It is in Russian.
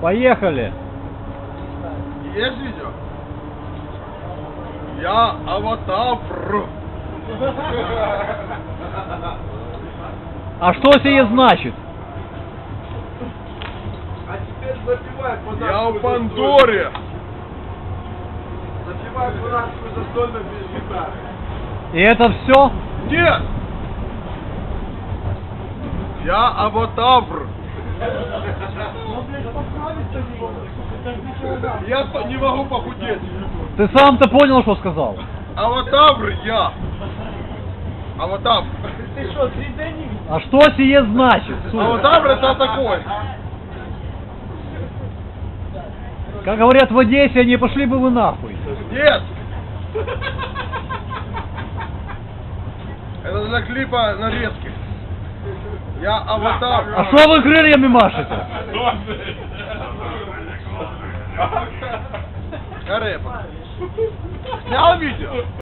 Поехали. Есть видео? Я аватар. А что сие значит? А теперь запивай Я в Пандоре. Запивай французскую застольную без гитары. И это все? Нет! Я аватар. Я не могу похудеть. Ты сам-то понял, что сказал? Аватар я. Аватар. Ты что, 3D не видишь? А что сие значит? сударь? Аватар это такой. Как говорят в Одессе, не пошли бы вы нахуй. Нет! Это для клипа нарезки. Я аватар. А что вы крыльями машете? Nereye yapalım? ne yapıyorsun?